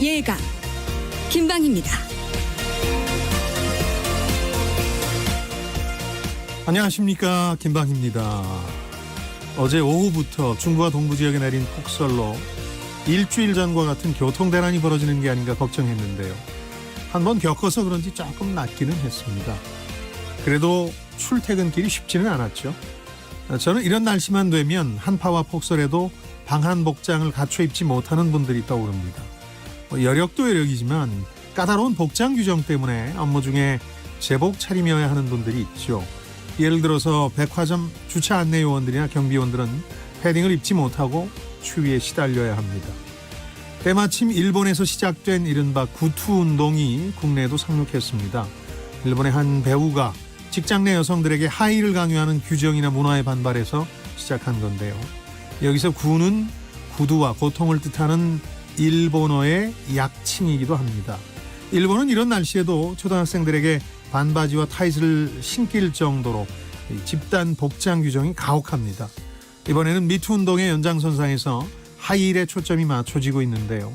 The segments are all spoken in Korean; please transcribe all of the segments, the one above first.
예감 김방입니다. 안녕하십니까 김방입니다. 어제 오후부터 중부와 동부 지역에 내린 폭설로 일주일 전과 같은 교통 대란이 벌어지는 게 아닌가 걱정했는데요. 한번 겪어서 그런지 조금 낫기는 했습니다. 그래도 출퇴근길이 쉽지는 않았죠. 저는 이런 날씨만 되면 한파와 폭설에도 방한 복장을 갖춰 입지 못하는 분들이 떠오릅니다. 뭐 여력도 여력이지만 까다로운 복장 규정 때문에 업무 중에 제복 차림해야 하는 분들이 있죠. 예를 들어서 백화점 주차 안내 요원들이나 경비원들은 패딩을 입지 못하고 추위에 시달려야 합니다. 때마침 일본에서 시작된 이른바 구투 운동이 국내에도 상륙했습니다. 일본의 한 배우가 직장 내 여성들에게 하의를 강요하는 규정이나 문화에 반발해서 시작한 건데요. 여기서 구는 구두와 고통을 뜻하는 일본어의 약칭이기도 합니다. 일본은 이런 날씨에도 초등학생들에게 반바지와 타이즈를 신길 정도로 이 집단 복장 규정이 가혹합니다. 이번에는 미투 운동의 연장선상에서 하이힐에 초점이 맞춰지고 있는데요.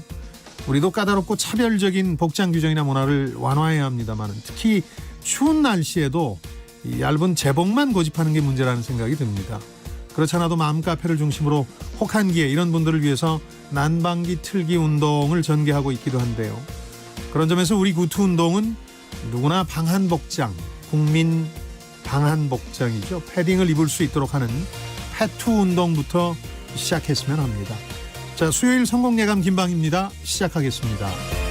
우리도 까다롭고 차별적인 복장 규정이나 문화를 완화해야 합니다만 특히 추운 날씨에도 이 얇은 제복만 고집하는 게 문제라는 생각이 듭니다. 그렇지 않아도 마음 카페를 중심으로 혹한기에 이런 분들을 위해서 난방기 틀기 운동을 전개하고 있기도 한데요. 그런 점에서 우리 구투 운동은 누구나 방한 복장, 국민 방한 복장이죠. 패딩을 입을 수 있도록 하는 패투 운동부터 시작했으면 합니다. 자, 수요일 성공 예감 김방입니다. 시작하겠습니다.